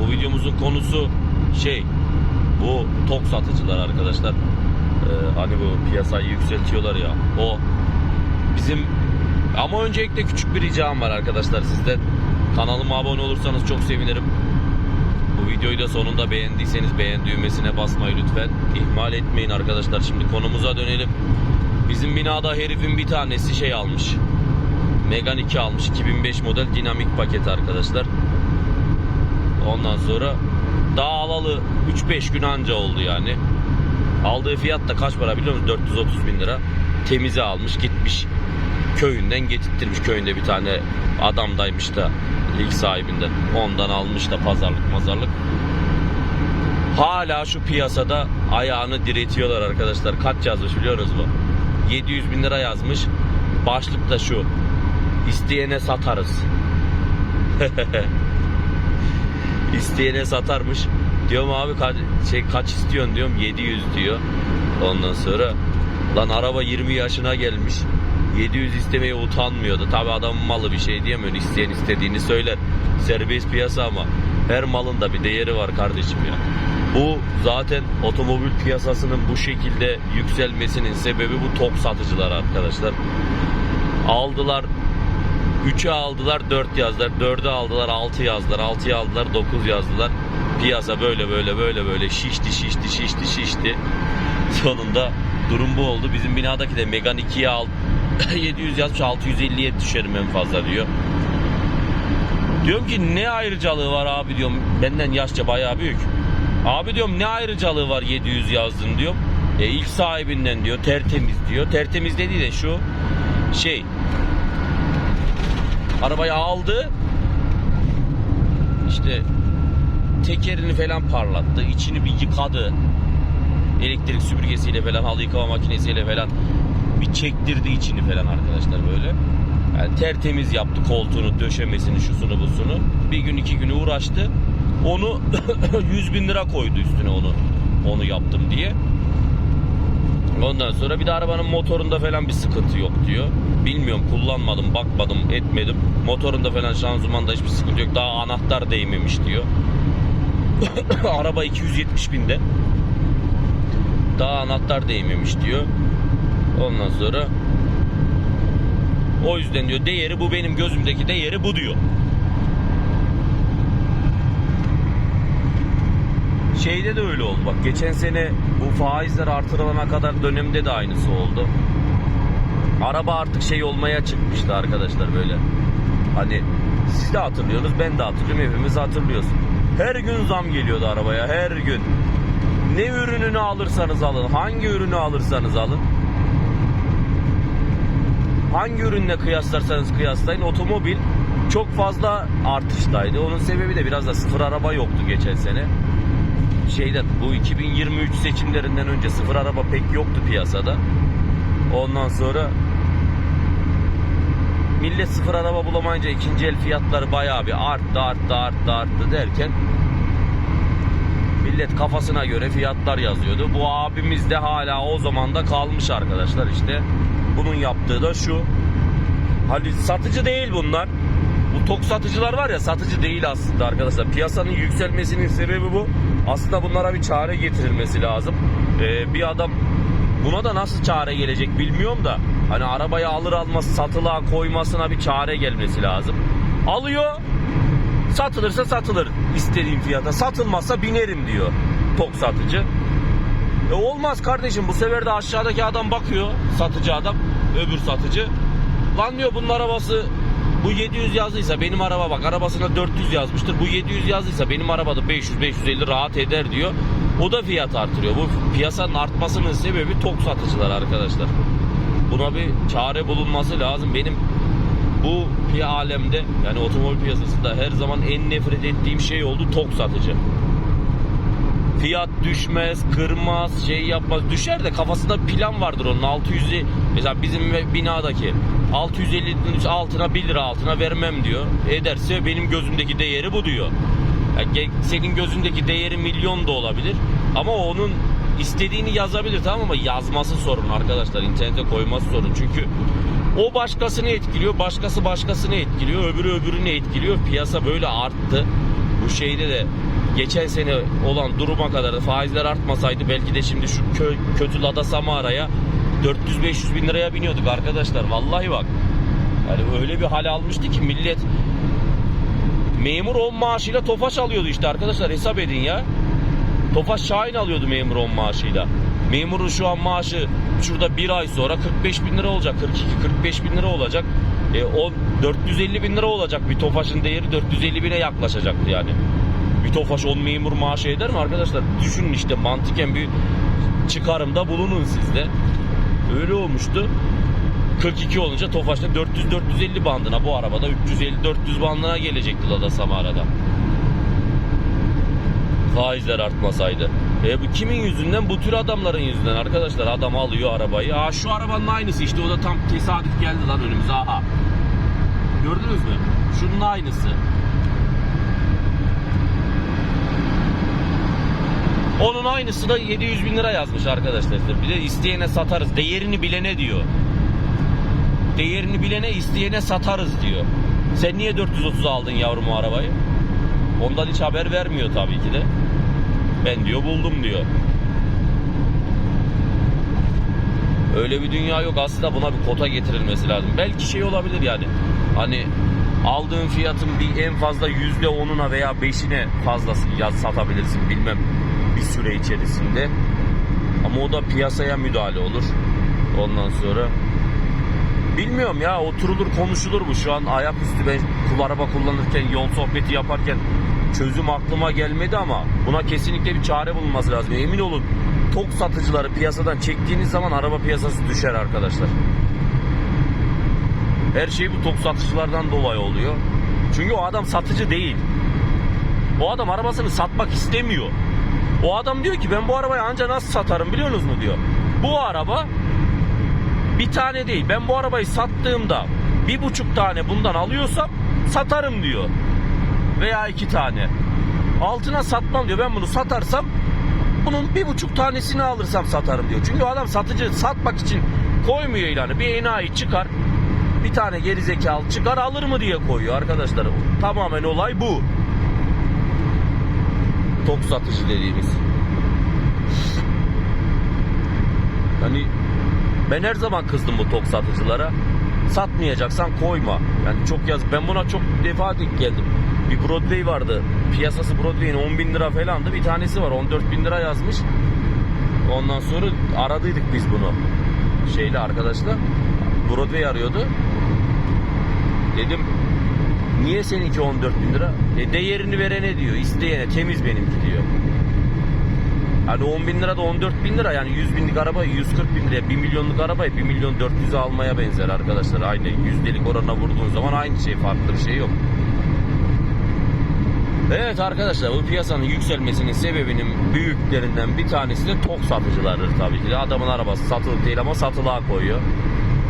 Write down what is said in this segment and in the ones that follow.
Bu videomuzun konusu şey bu tok satıcılar arkadaşlar. Ee, hani bu piyasayı yükseltiyorlar ya o bizim ama öncelikle küçük bir ricam var arkadaşlar sizden. Kanalıma abone olursanız çok sevinirim. Bu videoyu da sonunda beğendiyseniz beğen düğmesine basmayı lütfen. ihmal etmeyin arkadaşlar. Şimdi konumuza dönelim. Bizim binada herifin bir tanesi şey almış. Megane 2 almış. 2005 model dinamik paket arkadaşlar. Ondan sonra daha alalı 3-5 gün anca oldu yani. Aldığı fiyat da kaç para biliyor musun? 430 bin lira. Temize almış gitmiş. Köyünden getirttirmiş. Köyünde bir tane adamdaymış da ilk sahibinden. Ondan almış da pazarlık mazarlık. Hala şu piyasada ayağını diretiyorlar arkadaşlar. Kaç yazmış biliyorsunuz mu? 700 bin lira yazmış. Başlık da şu. İsteyene satarız. İsteyene satarmış. Diyorum abi kaç, şey, kaç istiyorsun diyorum 700 diyor. Ondan sonra lan araba 20 yaşına gelmiş. 700 istemeye utanmıyordu. Tabi adamın malı bir şey diyemiyor. İsteyen istediğini söyler. Serbest piyasa ama her malın da bir değeri var kardeşim ya. Bu zaten otomobil piyasasının bu şekilde yükselmesinin sebebi bu top satıcılar arkadaşlar. Aldılar 3'e aldılar 4 yazdılar. 4'e aldılar 6 yazdılar. 6'ya aldılar 9 yazdılar. Piyasa böyle böyle böyle böyle şişti şişti şişti şişti. Sonunda durum bu oldu. Bizim binadaki de Megane 2'ye al 700 yazmış 650'ye düşerim en fazla diyor. Diyorum ki ne ayrıcalığı var abi diyorum. Benden yaşça bayağı büyük. Abi diyorum ne ayrıcalığı var 700 yazdın diyorum. E ilk sahibinden diyor tertemiz diyor. Tertemiz dediği de şu şey arabayı aldı. İşte tekerini falan parlattı içini bir yıkadı. Elektrik süpürgesiyle falan halı yıkama makinesiyle falan bir çektirdi içini falan arkadaşlar böyle. Yani tertemiz yaptı koltuğunu döşemesini şusunu busunu. Bir gün iki günü uğraştı. Onu 100 bin lira koydu üstüne onu. Onu yaptım diye Ondan sonra bir de arabanın motorunda falan bir sıkıntı yok diyor. Bilmiyorum kullanmadım, bakmadım, etmedim. Motorunda falan şanzımanda hiçbir sıkıntı yok. Daha anahtar değmemiş diyor. Araba 270 binde. Daha anahtar değmemiş diyor. Ondan sonra o yüzden diyor değeri bu benim gözümdeki değeri bu diyor. Şeyde de öyle oldu bak geçen sene bu faizler artırılana kadar dönemde de aynısı oldu. Araba artık şey olmaya çıkmıştı arkadaşlar böyle. Hani siz de hatırlıyorsunuz ben de hatırlıyorum hepimiz hatırlıyoruz. Her gün zam geliyordu arabaya her gün. Ne ürününü alırsanız alın hangi ürünü alırsanız alın. Hangi ürünle kıyaslarsanız kıyaslayın otomobil çok fazla artıştaydı. Onun sebebi de biraz da sıfır araba yoktu geçen sene şeyden bu 2023 seçimlerinden önce sıfır araba pek yoktu piyasada. Ondan sonra millet sıfır araba bulamayınca ikinci el fiyatları bayağı bir arttı arttı arttı arttı derken millet kafasına göre fiyatlar yazıyordu. Bu abimiz de hala o zaman da kalmış arkadaşlar işte. Bunun yaptığı da şu. Hani satıcı değil bunlar. Bu tok satıcılar var ya satıcı değil aslında arkadaşlar. Piyasanın yükselmesinin sebebi bu. Aslında bunlara bir çare getirilmesi lazım. Ee, bir adam buna da nasıl çare gelecek bilmiyorum da hani arabayı alır almaz satılığa koymasına bir çare gelmesi lazım. Alıyor satılırsa satılır istediğim fiyata satılmazsa binerim diyor tok satıcı. E olmaz kardeşim bu sefer de aşağıdaki adam bakıyor satıcı adam öbür satıcı. Lan diyor bunun arabası bu 700 yazdıysa benim araba bak arabasına 400 yazmıştır. Bu 700 yazdıysa benim arabada 500-550 rahat eder diyor. O da fiyat artırıyor. Bu piyasanın artmasının sebebi tok satıcılar arkadaşlar. Buna bir çare bulunması lazım. Benim bu piya alemde yani otomobil piyasasında her zaman en nefret ettiğim şey oldu tok satıcı. Fiyat düşmez, kırmaz, şey yapmaz. Düşer de kafasında plan vardır onun. 600'i mesela bizim binadaki 650'nin altına 1 lira altına vermem diyor. Ederse benim gözümdeki değeri bu diyor. Yani senin gözündeki değeri milyon da olabilir. Ama onun istediğini yazabilir tamam ama yazması sorun arkadaşlar. İnternete koyması sorun. Çünkü O başkasını etkiliyor, başkası başkasını etkiliyor, öbürü öbürünü etkiliyor. Piyasa böyle arttı. Bu şeyde de geçen sene olan duruma kadar da faizler artmasaydı belki de şimdi şu kö, kötü Lada Samara'ya 400-500 bin liraya biniyorduk arkadaşlar. Vallahi bak. Yani öyle bir hal almıştı ki millet memur 10 maaşıyla Tofaş alıyordu işte arkadaşlar hesap edin ya. Tofaş Şahin alıyordu memur 10 maaşıyla. Memurun şu an maaşı şurada bir ay sonra 45 bin lira olacak. 42-45 bin lira olacak. E, o 450 bin lira olacak. Bir Tofaş'ın değeri 450 bine yaklaşacaktı yani. Bir Tofaş 10 memur maaşı eder mi arkadaşlar? Düşünün işte mantıken bir çıkarımda bulunun siz de. Öyle olmuştu. 42 olunca Tofaş'ta 400-450 bandına bu arabada 350-400 bandına gelecekti Lada Samara'da. Faizler artmasaydı. E bu kimin yüzünden? Bu tür adamların yüzünden arkadaşlar. Adam alıyor arabayı. Aa şu arabanın aynısı işte o da tam tesadüf geldi lan önümüze aha. Gördünüz mü? Şunun aynısı. Onun aynısı da 700 bin lira yazmış arkadaşlar. Bir de isteyene satarız. Değerini bilene diyor. Değerini bilene isteyene satarız diyor. Sen niye 430 aldın yavrum o arabayı? Ondan hiç haber vermiyor tabii ki de. Ben diyor buldum diyor. Öyle bir dünya yok aslında buna bir kota getirilmesi lazım. Belki şey olabilir yani. Hani aldığın fiyatın bir en fazla yüzde onuna veya beşine fazlasını yaz satabilirsin bilmem bir süre içerisinde. Ama o da piyasaya müdahale olur. Ondan sonra Bilmiyorum ya oturulur konuşulur bu şu an ayaküstü ben kul araba kullanırken yol sohbeti yaparken çözüm aklıma gelmedi ama buna kesinlikle bir çare bulunması lazım. Emin olun tok satıcıları piyasadan çektiğiniz zaman araba piyasası düşer arkadaşlar. Her şey bu tok satıcılardan dolayı oluyor. Çünkü o adam satıcı değil. O adam arabasını satmak istemiyor. O adam diyor ki ben bu arabayı anca nasıl satarım biliyorsunuz mu diyor. Bu araba bir tane değil. Ben bu arabayı sattığımda bir buçuk tane bundan alıyorsam satarım diyor. Veya iki tane. Altına satmam diyor. Ben bunu satarsam bunun bir buçuk tanesini alırsam satarım diyor. Çünkü adam satıcı satmak için koymuyor ilanı. Bir enayi çıkar. Bir tane geri zekalı çıkar alır mı diye koyuyor arkadaşlar. Tamamen olay bu. Tok satıcı dediğimiz. Hani ben her zaman kızdım bu tok satıcılara. Satmayacaksan koyma. Yani çok yaz. Ben buna çok defa denk geldim. Bir Broadway vardı. Piyasası Broadway'in 10 bin lira falandı. Bir tanesi var 14 bin lira yazmış. Ondan sonra aradıydık biz bunu. Şeyle arkadaşla. Broadway arıyordu. Dedim niye seninki 14 bin lira? E değerini verene diyor. isteyene temiz benimki diyor. Hani 10 bin lira da 14 bin lira yani 100 binlik arabayı 140 bin liraya 1 milyonluk arabayı 1 milyon 400'e almaya benzer arkadaşlar. Aynı yüzdelik oranına vurduğun zaman aynı şey farklı bir şey yok. Evet arkadaşlar bu piyasanın yükselmesinin sebebinin büyüklerinden bir tanesi de tok satıcılardır tabii ki. Adamın arabası satılık değil ama satılığa koyuyor.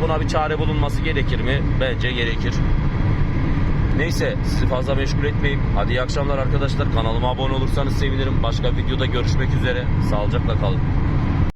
Buna bir çare bulunması gerekir mi? Bence gerekir. Neyse sizi fazla meşgul etmeyeyim. Hadi iyi akşamlar arkadaşlar. Kanalıma abone olursanız sevinirim. Başka videoda görüşmek üzere. Sağlıcakla kalın.